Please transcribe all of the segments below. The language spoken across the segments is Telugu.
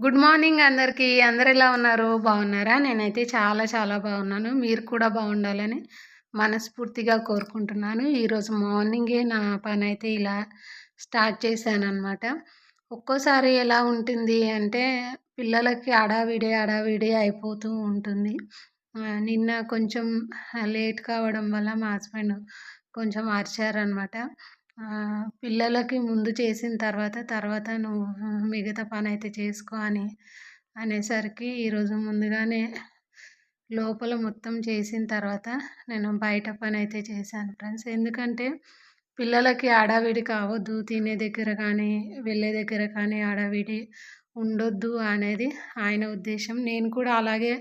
గుడ్ మార్నింగ్ అందరికీ. అందరు ఎలా ఉన్నారు? బాగున్నారా? నేనైతే చాలా చాలా బాగున్నాను. మీరు కూడా బాగుండాలని మనస్ఫూర్తిగా కోరుకుంటున్నాను. ఈరోజు మార్నింగే నా పని అయితే ఇలా స్టార్ట్ చేశాను అనమాట ఒక్కోసారి ఎలా ఉంటుంది అంటే పిల్లలకి అడావిడి అడావిడి అయిపోతూ ఉంటుంది. నిన్న కొంచెం లేట్ కావడం వల్ల మా హస్బెండ్ కొంచెం అరిచారనమాట పిల్లలకి ముందు చేసిన తర్వాత తర్వాత నువ్వు మిగతా పని అయితే చేసుకో అని అనేసరికి ఈరోజు ముందుగానే లోపల మొత్తం చేసిన తర్వాత నేను బయట పని అయితే చేశాను ఫ్రెండ్స్. ఎందుకంటే పిల్లలకి ఆడావిడి కావద్దు తినే దగ్గర కానీ వెళ్ళే దగ్గర కానీ ఆడావిడి ఉండొద్దు అనేది ఆయన ఉద్దేశం. నేను కూడా అలాగే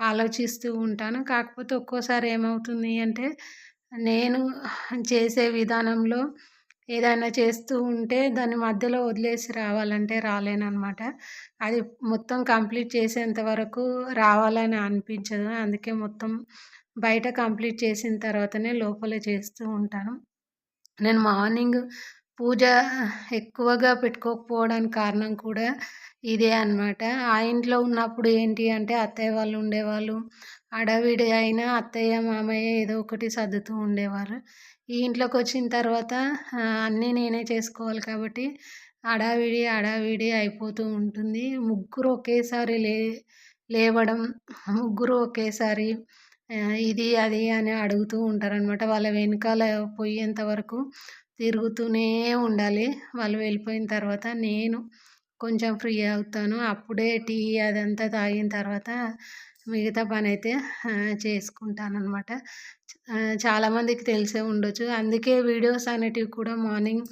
ఆలోచిస్తూ ఉంటాను. కాకపోతే ఒక్కోసారి ఏమవుతుంది అంటే నేను చేసే విధానంలో ఏదైనా చేస్తూ ఉంటే దాన్ని మధ్యలో వదిలేసి రావాలంటే రాలేనమాట అది మొత్తం కంప్లీట్ చేసేంత వరకు రావాలని అనిపించదు. అందుకే మొత్తం బయట కంప్లీట్ చేసిన తర్వాతనే లోపల చేస్తూ ఉంటాను. నేను మార్నింగ్ పూజ ఎక్కువగా పెట్టుకోకపోవడానికి కారణం కూడా ఇదే అనమాట ఆ ఇంట్లో ఉన్నప్పుడు ఏంటి అంటే అత్తయ్య వాళ్ళు ఉండేవాళ్ళు. అడవిడి అయినా అత్తయ్య మామయ్య ఏదో ఒకటి సర్దుతూ ఉండేవారు. ఈ ఇంట్లోకి వచ్చిన తర్వాత అన్నీ నేనే చేసుకోవాలి కాబట్టి హడావిడి హడావిడి అయిపోతూ ఉంటుంది. ముగ్గురు ఒకేసారి లే లేవడం ముగ్గురు ఒకేసారి ఇది అది అని అడుగుతూ ఉంటారనమాట వాళ్ళ వెనకాల పోయేంత వరకు తిరుగుతూనే ఉండాలి. వాళ్ళు వెళ్ళిపోయిన తర్వాత నేను కొంచెం ఫ్రీ అవుతాను. అప్పుడే టీ అదంతా తాగిన తర్వాత మిగతా పని అయితే చేసుకుంటాను అనమాట చాలామందికి తెలిసే ఉండొచ్చు. అందుకే వీడియోస్ అనేటివి కూడా మార్నింగ్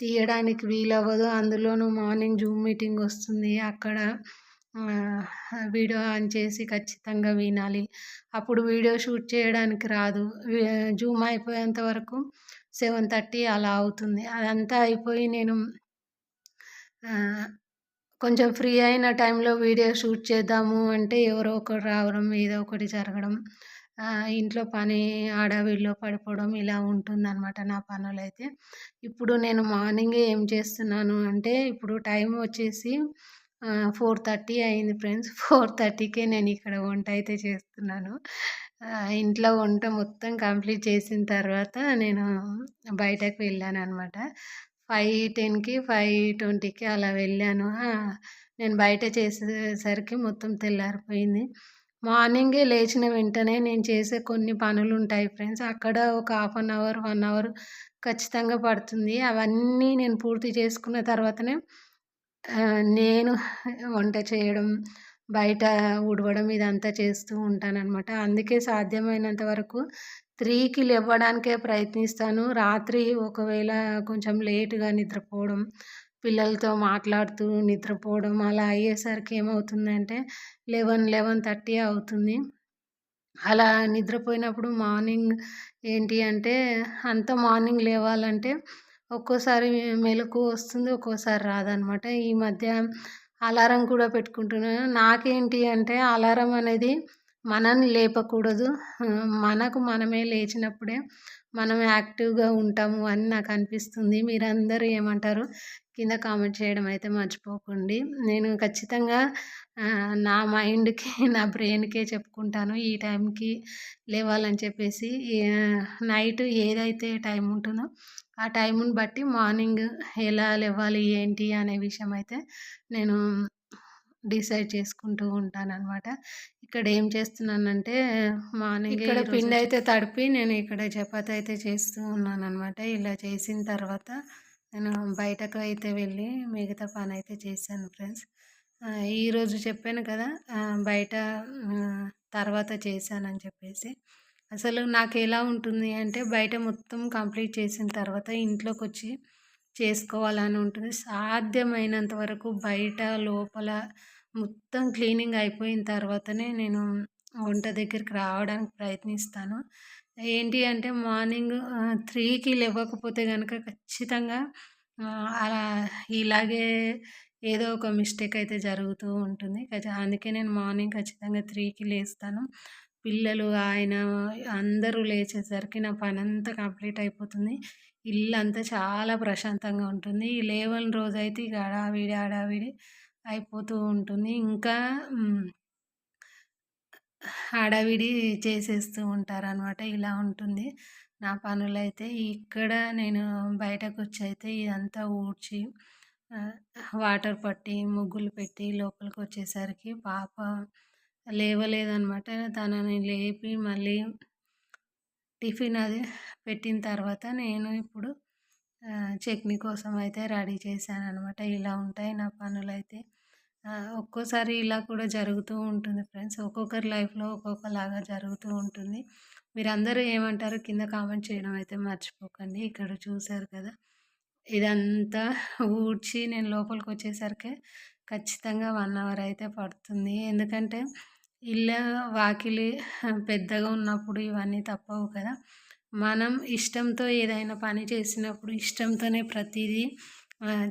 తీయడానికి వీలవ్వదు. అందులోనూ మార్నింగ్ జూమ్ మీటింగ్ వస్తుంది. అక్కడ వీడియో ఆన్ చేసి ఖచ్చితంగా వినాలి. అప్పుడు వీడియో షూట్ చేయడానికి రాదు. జూమ్ అయిపోయేంత వరకు సెవెన్ థర్టీ అలా అవుతుంది. అదంతా అయిపోయి నేను కొంచెం ఫ్రీ అయిన టైంలో వీడియో షూట్ చేద్దాము అంటే ఎవరో ఒకరు రావడం ఏదో ఒకటి జరగడం ఇంట్లో పని ఆడవిడిలో పడిపోవడం ఇలా ఉంటుందన్నమాట నా పనులైతే. ఇప్పుడు నేను మార్నింగే ఏం చేస్తున్నాను అంటే ఇప్పుడు టైం వచ్చేసి ఫోర్ థర్టీ అయింది ఫ్రెండ్స్. ఫోర్ థర్టీకే నేను ఇక్కడ వంట అయితే చేస్తున్నాను. ఇంట్లో వంట మొత్తం కంప్లీట్ చేసిన తర్వాత నేను బయటకు వెళ్ళాను అనమాట ఫైవ్ టెన్కి ఫైవ్ ట్వంటీకి అలా వెళ్ళాను. నేను బయట చేసేసరికి మొత్తం తెల్లారిపోయింది. మార్నింగే లేచిన వెంటనే నేను చేసే కొన్ని పనులు ఉంటాయి ఫ్రెండ్స్. అక్కడ ఒక half an hour one hour ఖచ్చితంగా పడుతుంది. అవన్నీ నేను పూర్తి చేసుకున్న తర్వాతనే నేను వంట చేయడం బయట ఉడవడం ఇదంతా చేస్తూ ఉంటానన్నమాట. అందుకే సాధ్యమైనంత వరకు త్రీకి లేవడానికే ప్రయత్నిస్తాను. రాత్రి ఒకవేళ కొంచెం లేటుగా నిద్రపోవడం పిల్లలతో మాట్లాడుతూ నిద్రపోవడం అలా అయ్యేసరికి ఏమవుతుందంటే లెవెన్ లెవెన్ థర్టీ అవుతుంది. అలా నిద్రపోయినప్పుడు మార్నింగ్ ఏంటి అంటే అంత మార్నింగ్ లేవాలంటే ఒక్కోసారి మెలకు వస్తుంది ఒక్కోసారి రాదనమాట. ఈ మధ్య అలారం కూడా పెట్టుకుంటున్నాను. నాకేంటి అంటే అలారం అనేది మనల్ని లేపకూడదు. మనకు మనమే లేచినప్పుడే మనం యాక్టివ్గా ఉంటాము అని నాకు అనిపిస్తుంది. మీరందరూ ఏమంటారు? కింద కామెంట్ చేయడం అయితే మర్చిపోకండి. నేను ఖచ్చితంగా నా మైండ్కి నా బ్రెయిన్కే చెప్పుకుంటాను. ఈ టైంకి లేవాలని చెప్పేసి నైట్ ఏదైతే టైం ఉంటుందో ఆ టైంని బట్టి మార్నింగ్ ఎలా లేవాలి ఏంటి అనే విషయం అయితే నేను డిసైడ్ చేసుకుంటూ ఉంటాను అనమాట ఇక్కడ ఏం చేస్తున్నానంటే మార్నింగ్ ఇక్కడ పిండి అయితే తడిపి నేను ఇక్కడ చపాతి అయితే చేస్తూ ఉన్నాను అనమాట ఇలా చేసిన తర్వాత నేను బయటకు అయితే వెళ్ళి మిగతా పని అయితే చేశాను ఫ్రెండ్స్. ఈరోజు చెప్పాను కదా బయట తర్వాత చేశానని చెప్పేసి. అసలు నాకు ఎలా ఉంటుంది అంటే బయట మొత్తం కంప్లీట్ చేసిన తర్వాత ఇంట్లోకి వచ్చి చేసుకోవాలని ఉంటుంది. సాధ్యమైనంత వరకు బయట లోపల మొత్తం క్లీనింగ్ అయిపోయిన తర్వాతనే నేను వంట దగ్గరికి రావడానికి ప్రయత్నిస్తాను. ఏంటి అంటే మార్నింగ్ త్రీకి లేవకపోతే కనుక ఖచ్చితంగా అలా ఇలాగే ఏదో ఒక మిస్టేక్ అయితే జరుగుతూ ఉంటుంది. అందుకే నేను మార్నింగ్ ఖచ్చితంగా త్రీకి లేస్తాను. పిల్లలు ఆయన అందరూ లేచేసరికి నా పని అంతా కంప్లీట్ అయిపోతుంది. ఇల్లు అంతా చాలా ప్రశాంతంగా ఉంటుంది. ఈ లేవని రోజు అయితే ఇక హడావిడి హడావిడి అయిపోతూ ఉంటుంది. ఇంకా హడావిడి చేసేస్తూ ఉంటారు అనమాట ఇలా ఉంటుంది. నా పనులైతే ఇక్కడ నేను బయటకు వచ్చి అయితే ఇదంతా ఊడ్చి వాటర్ పట్టి ముగ్గులు పెట్టి లోపలికి వచ్చేసరికి పాప లేవలేదనమాట తనని లేపి మళ్ళీ టిఫిన్ అది పెట్టిన తర్వాత నేను ఇప్పుడు చట్నీ కోసం అయితే రెడీ చేశాను అనమాట ఇలా ఉంటాయి నా పనులు అయితే ఒక్కోసారి ఇలా కూడా జరుగుతూ ఉంటుంది ఫ్రెండ్స్. ఒక్కొక్కరి లైఫ్లో ఒక్కొక్కలాగా జరుగుతూ ఉంటుంది. మీరందరూ ఏమంటారు కింద కామెంట్ చేయడం అయితే మర్చిపోకండి. ఇక్కడ చూశారు కదా ఇదంతా ఊడ్చి నేను లోపలికి వచ్చేసరికి ఖచ్చితంగా వన్ అవర్ అయితే పడుతుంది. ఎందుకంటే ఇల్లు వాకిలి పెద్దగా ఉన్నప్పుడు ఇవన్నీ తప్పవు కదా. మనం ఇష్టంతో ఏదైనా పని చేసినప్పుడు ఇష్టంతోనే ప్రతిదీ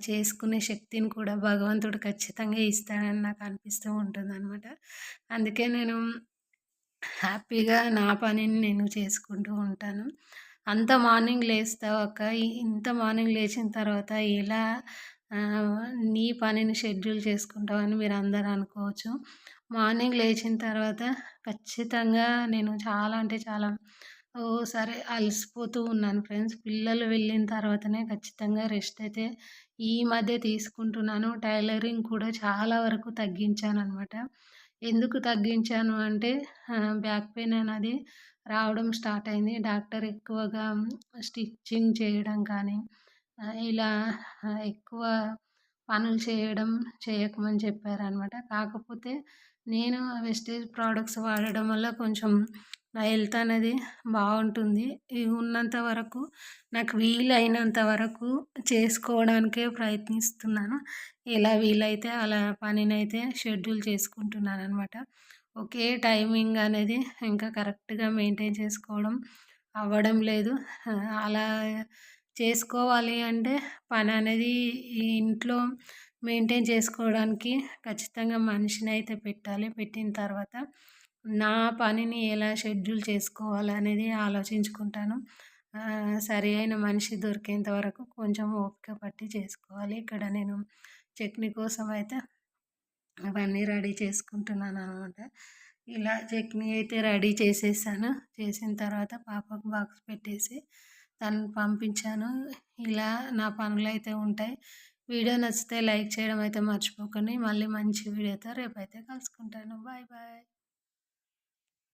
చేసుకునే శక్తిని కూడా భగవంతుడు ఖచ్చితంగా ఇస్తాడని నాకు అనిపిస్తూ ఉంటుంది అనమాట అందుకే నేను హ్యాపీగా నా పనిని నేను చేసుకుంటూ ఉంటాను. అంత మార్నింగ్ లేస్తావు అక్క ఇంత మార్నింగ్ లేచిన తర్వాత ఎలా నీ పనిని షెడ్యూల్ చేసుకుంటామని మీరు అందరూ అనుకోవచ్చు. మార్నింగ్ లేచిన తర్వాత ఖచ్చితంగా నేను చాలా అంటే చాలా సరే అలసిపోతూ ఉన్నాను ఫ్రెండ్స్. పిల్లలు వెళ్ళిన తర్వాతనే ఖచ్చితంగా రెస్ట్ అయితే ఈ మధ్య తీసుకుంటున్నాను. టైలరింగ్ కూడా చాలా వరకు తగ్గించాను అనమాట ఎందుకు తగ్గించాను అంటే బ్యాక్ పెయిన్ అనేది రావడం స్టార్ట్ అయింది. డాక్టర్ ఎక్కువగా స్టిచ్చింగ్ చేయడం కానీ ఇలా ఎక్కువ పనులు చేయడం చేయకమని చెప్పారనమాట కాకపోతే నేను వెస్టేజ్ ప్రోడక్ట్స్ వాడడం వల్ల కొంచెం నా హెల్త్ అనేది బాగుంటుంది. ఉన్నంత వరకు నాకు వీలైనంత వరకు చేసుకోవడానికే ప్రయత్నిస్తున్నాను. ఎలా వీలైతే అలా పనినైతే షెడ్యూల్ చేసుకుంటున్నాను అనమాట ఒకే టైమింగ్ అనేది ఇంకా కరెక్ట్గా మెయింటైన్ చేసుకోవడం అవ్వడం లేదు. అలా చేసుకోవాలి అంటే పని అనేది ఇంట్లో మెయింటైన్ చేసుకోవడానికి ఖచ్చితంగా మనిషిని అయితే పెట్టాలి. పెట్టిన తర్వాత నా పనిని ఎలా షెడ్యూల్ చేసుకోవాలనేది ఆలోచించుకుంటాను. సరి అయిన మనిషి దొరికేంత వరకు కొంచెం ఓపిక పట్టి చేసుకోవాలి. ఇక్కడ నేను చట్నీ కోసం అయితే అవన్నీ రెడీ చేసుకుంటున్నాను అనమాట ఇలా చట్నీ అయితే రెడీ చేసేసాను. చేసిన తర్వాత పాపకు బాక్స్ పెట్టేసి తను పంపించాను. ఇలా నా పనులు అయితే ఉంటాయి. వీడియో నచ్చితే లైక్ చేయడం అయితే మర్చిపోకండి. మళ్ళీ మంచి వీడియోతో రేపైతే కలుసుకుంటాను. Bye bye.